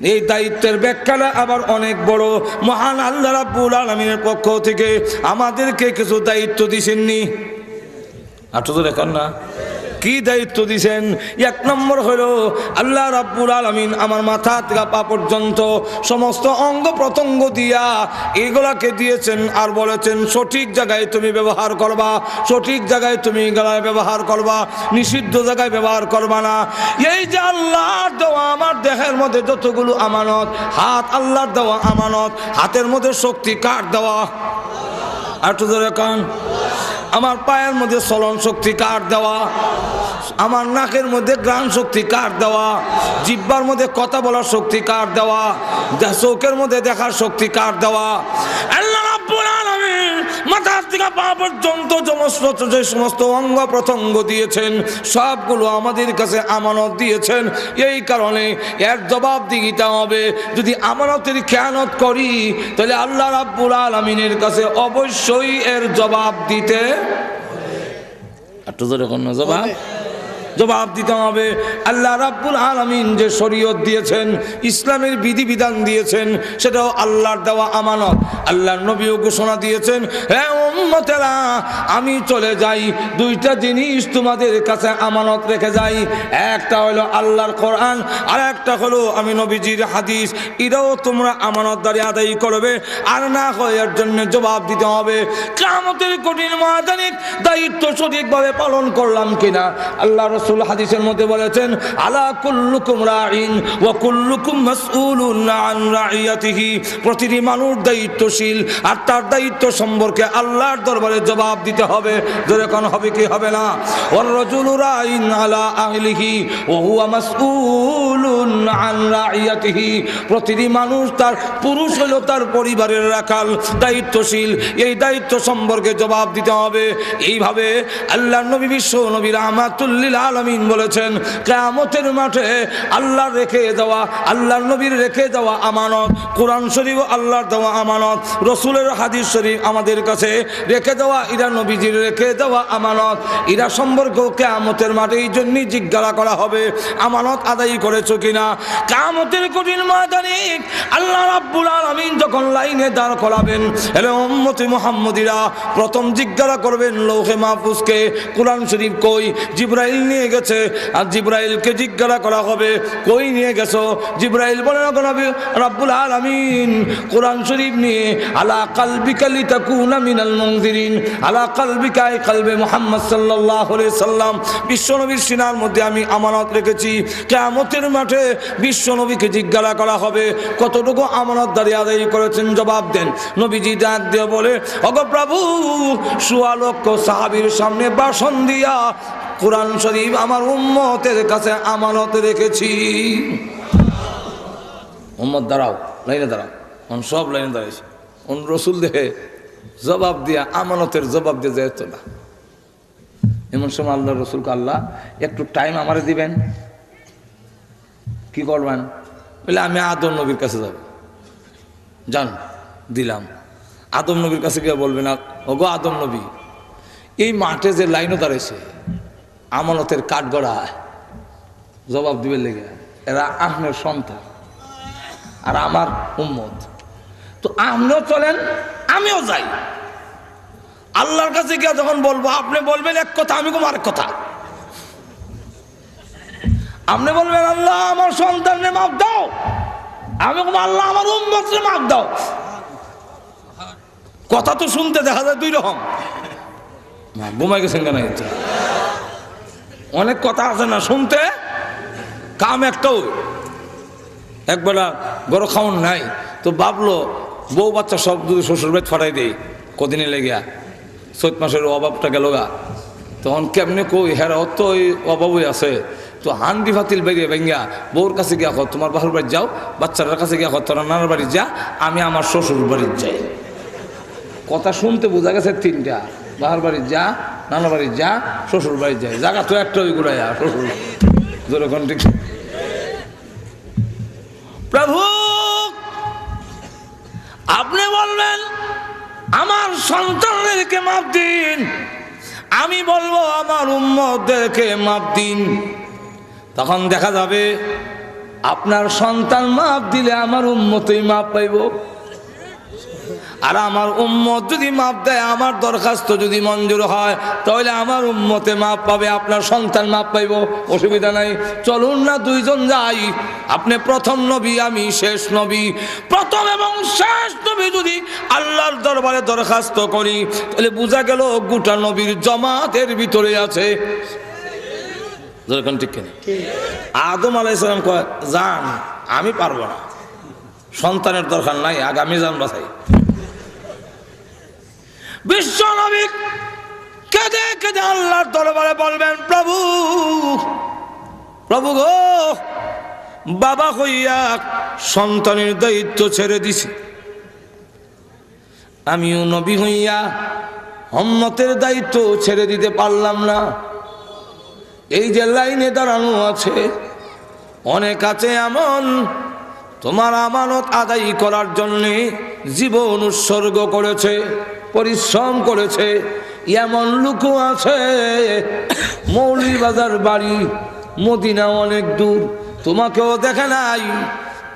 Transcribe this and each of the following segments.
এই দায়িত্বের ব্যাখ্যাটা আবার অনেক বড়। মহান আল্লাহ রাব্বুল আলমিনের পক্ষ থেকে আমাদেরকে কিছু দায়িত্ব দিছেননি। আঠো তো দেখান না। কি দায়িত্ব দিছেন? এক নম্বর হলো, আল্লাহ রাব্বুল আলামিন আমার মাথা থেকে পা পর্যন্ত সমস্ত অঙ্গ প্রত্যঙ্গ দিয়া এগুলাকে দিয়েছেন আর বলেছেন, সঠিক জায়গায় তুমি ব্যবহার করবা, সঠিক জায়গায় তুমি গলায় ব্যবহার করবা, নিষিদ্ধ জায়গায় ব্যবহার করবা না। এই যে আল্লাহর দেওয়া আমার দেহের মধ্যে যতগুলো আমানত, হাত আল্লাহর দেওয়া আমানত, হাতের মধ্যে শক্তি কার দেওয়া? আর তো ধরে কান। আমার পায়ের মধ্যে চলন শক্তি কার দেওয়া? আমার নাকের মধ্যে গ্রাণ শক্তি কার দেওয়া? জিব্বার মধ্যে কথা বলার শক্তি কার দেওয়া? চোখের মধ্যে দেখার শক্তি কার দেওয়া? আল্লাহ রাব্বুল আলামিন মাথার থেকে পা পর্যন্ত সমস্ত যে সমস্ত অঙ্গ প্রত্যঙ্গ দিয়েছেন সবগুলো আমাদের কাছে আমানত দিয়েছেন। এই কারণে এর জবাব দিতে হবে যদি আমানতের খেয়ানত করি তাহলে আল্লাহ রাব্বুল আলমিনের কাছে অবশ্যই এর জবাব দিতে একটু ধরে জবাব। জবাব দিতে হবে। আল্লাহ রাব্বুল আলামিন যে শরীয়ত দিয়েছেন, ইসলামের বিধিবিধান দিয়েছেন, সেটাও আল্লাহর দেওয়া আমানত। আল্লাহর নবীও ঘোষণা দিয়েছেন হ্যাঁ উম্মতেরা, আমি চলে যাই, দুইটা জিনিস তোমাদের কাছে আমানত রেখে যাই। একটা হলো আল্লাহর কোরআন, আর একটা হলো আমি নবীজির হাদিস। এটাও তোমরা আমানতদারি আদায় করবে, আর না এর জন্য জবাব দিতে হবে। কামতের কঠিন ময়দানিক দায়িত্ব সঠিকভাবে পালন করলাম কিনা, আল্লাহ রসুল হাদিসের মধ্যে বলেছেন, আলা কুল্লুকুম রাইন ওয়া কুল্লুকুম মাসউলুন আন রাইয়াতিহি প্রতিটি মানুষ দায়িত্বশীল, আর তার দায়িত্ব সম্পর্কে আল্লাহর দরবারে জবাব দিতে হবে। যেরকম হবে কি, হবে না? ওয়ার রাজুলু রাইন আলা আহলিহি ওয়া হুয়া মাসউলুন আন রাইয়াতিহি প্রতিটি মানুষ তার পুরুষ হলো তার পরিবারের রাখাল, দায়িত্বশীল। এই দায়িত্ব সম্পর্কে জবাব দিতে হবে। এইভাবে আল্লাহ নবী বিশ্ব নবী রহমাতুল্লিল আলমিন বলেছেন, কেয়ামতের মাঠে আল্লাহ রেখে দেওয়া, আল্লাহর নবীর রেখে দেওয়া আমানত, কোরআন শরীফ আল্লাহর দেওয়া আমানত, রসুলের হাদিস শরীফ আমাদের কাছে রেখে দেওয়া, ইরা নবীজির রেখে দেওয়া আমানত। ইরা সম্পর্কেও কেয়ামতের মাঠে এই জন্যই জিজ্ঞাসা করা হবে, আমানত আদায় করেছ কিনা? কামতের কঠিন ময়দানে আল্লাহ রাব্বুল আলামিন যখন লাইনে দাঁড় করাবেন, এলে উম্মতি মুহাম্মদিরা প্রথম জিজ্ঞাসা করবেন, লৌহে মাহফুজকে, কোরআন শরীফ কই? জিব্রাইল নিয়ে গেছে, আর জিব্রাইলকে জিজ্ঞাসা করা হবে, কই নিয়ে গেছো? জিব্রাইল বলে রাব্বুল আলামিন, কোরআন শরীফ নিয়ে, আলা কালবিকা লিতাকুনা মিনাল মুনজিরিন, আলা কালবিকা এই কালবে মুহাম্মদ আলাইহি সাল্লাম বিশ্বনবীর সিনার মধ্যে আমি আমানত রেখেছি। কিয়ামতের মাঠে বিশ্বনবীকে জিজ্ঞাসা করা হবে, কতটুকু আমানতদারি আদায় করেছেন? জবাব দেন, নবীজি ডাক দিয়ে বলে অগ প্রভু, সোয়া লক্ষ সাহাবীর সামনে বাসন দিয়া কোরআন শরীফ আমার উম্মতের কাছে আমানত রেখেছি। উম্মত, দাঁড়াও, লাইনে দাঁড়াও। এখন সব লাইনে দাঁড়াইছে। অন রসুল দেখে জবাব দিয়া, আমানতের জবাব দিয়ে যেত না। এমন সময় আল্লাহ রসুলকে আল্লাহ, একটু টাইম আমারে দিবেন। কি করবেন? বলে, আমি আদম নবীর কাছে যাব। যান, দিলাম। আদম নবীর কাছে গিয়ে বলবে না, ওগো আদম নবী, এই মাঠে যে লাইনও দাঁড়াইছে আমানতের কাঠগড়া। জবাব দিবে লেগে। এরা আহমের সন্তান। আর আমার উম্মত। তো আপনিও চলেন, আমিও যাই। আল্লাহর কাছে গিয়ে যখন বলব, আপনি বলবেন এক কথা, আমি কোনো আরেক কথা। আপনি বলবেন, আল্লাহ আমার সন্তানরে মাপ দাও। আমি বলব, আল্লাহ আমার উম্মতরে মাপ দাও। কথা তো শুনতে দেখা যায় দুই রকম। ঘুমাই গেছেন কেন? অনেক কথা আছে না শুনতে? কাম একটাও একবেলা গরু খাওন নাই, তো ভাবলো, বউ বাচ্চা সব যদি শ্বশুর বেদ ফাটাই দেয় কদিনে লেগিয়া চৈত মাসের অভাবটা গেল গা। তখন কেমনে কই হ্যাঁ তো ওই অভাবই আছে। তো হান্ডি ফাতিল বেরিয়ে ভেঙ্গা, বউর কাছে গিয়া কর তোমার বাহুর বাড়ি যাও, বাচ্চাটার কাছে গিয়া কর তোরা নানার বাড়ি যা, আমি আমার শ্বশুর বাড়ির যাই। কথা শুনতে বোঝা গেছে তিনটা। বাহার বাড়ি যা নানা বাড়ি যা, শ্বশুর বাড়ি যায় জায়গা তো একটা ওই গুড়াই শ্বশুর। যেরকম ঠিক প্রভু, আপনি বলবেন আমার সন্তানদেরকে মাপ দিন। আমি বলব, আমার উম্মদেরকে মাপ দিন। তখন দেখা যাবে, আপনার সন্তান মাপ দিলে আমার উম্মতই মাপ পাইব। আর আমার উম্মত যদি মাপ দেয় আমার দরখাস্ত যদি মঞ্জুর হয় তাহলে আমার উম্মতে মাপ পাবে আপনার সন্তান মাপ পাইব অসুবিধা নাই। চলুন না দুইজন যাই। আপনি প্রথম নবী আমি শেষ নবী। প্রথম এবং শেষ নবী যদি আল্লাহর দরবারে দরখাস্ত করি তাহলে বোঝা গেল গোটা নবীর জমাতের ভিতরে আছে। ঠিক কিনা? আদম আলাইসালাম কয় যান আমি পারব না। সন্তানের দরকার নাই আগামী যান বাসাই বিশ্ব নবী কেঁদে কেঁদে আল্লাহর দরবারে বলবেন, প্রভু প্রভু গো, বাবা হইয়া সন্তানের দায়িত্ব ছেড়ে দিছি। আমিও নবী হইয়া হম্মতের দায়িত্ব ছেড়ে দিতে পারলাম না। এই যে লাইনে দাঁড়ানো আছে, অনেক আছে এমন, তোমার আমানত আদায় করার জন্যে জীবন উৎসর্গ করেছে। পরিশ্রম করেছে, এমন লোকও আছে। মৌলিবাজার বাড়ি, মদিনা অনেক দূর, তোমাকেও দেখে নাই,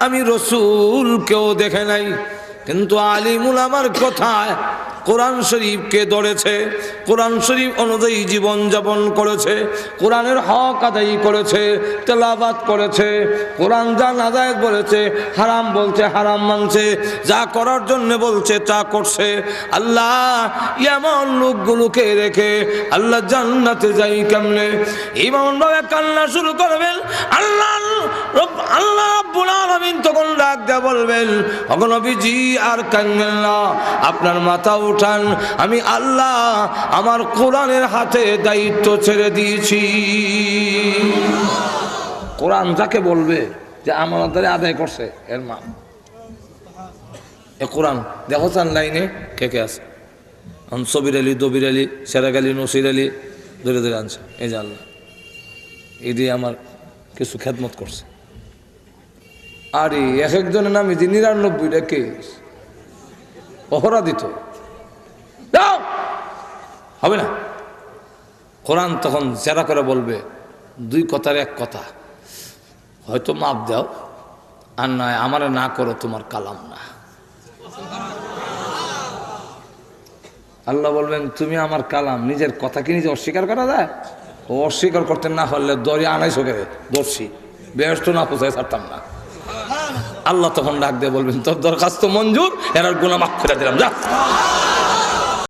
আমি রসুলকেও দেখে নাই। কিন্তু আলিমুল আমার কথায়? কোরআন শরীফকে ধরেছে, কোরআন শরীফ অনুযায়ী জীবন যাপন করেছে, কোরআনের হক আদায় করেছে তেলাবাদ করেছে, কোরআন যা নাজায়জ বলেছে, হারাম বলছে, হারাম মানছে, যা করার জন্য বলছে, তা করছে। আল্লাহ এমন লোকগুলোকে রেখে আল্লাহ জান্নাতে যাই কেমনে? এমন ভাবে কান্না শুরু করবেন, আল্লাহ আল্লাহ রাব্বুল তখন ডাক দেয়া বলবেন অগনবীজি আর কান্দেন না, আপনার মাথা উঠান। আমি আল্লাহ, আমার কোরআনের হাতে দায়িত্ব ছেড়ে দিয়েছি। কোরআন যাকে বলবে যে আমানতদারি আদায় করছে, এর মা। এ কোরআন, দেখো চান লাইনে কে কে আছে। সবির আলী, দবির আলী সেরাগ আলী নসির আলী, ধরে ধরে আনছে। এই যে আল্লাহ, এই দিয়ে আমার কিছু খেদমত করছে। আরে, এক একজনের নামে যে নিরানব্বইটা কেস। অপরাধ দিত দাও! হবে না। কোরআন তখন জেরা করে বলবে, দুই কথার এক কথা। হয়তো মাপ দাও, আর নয়, আমারে না করো তোমার কালাম না। আল্লাহ বলবেন, তুমি আমার কালাম, নিজের কথা কি নিজে অস্বীকার করা যায়? ও অস্বীকার করতে না পারলে দরে আনাইছো করে দর্শি বেহস্ত না পোষায় ছাড়তাম না। আল্লাহ তখন ডাক দিয়ে বলবেন, তোর দরখাস্ত মঞ্জুর, এরার গুণা মাফ করে দিলাম, যা।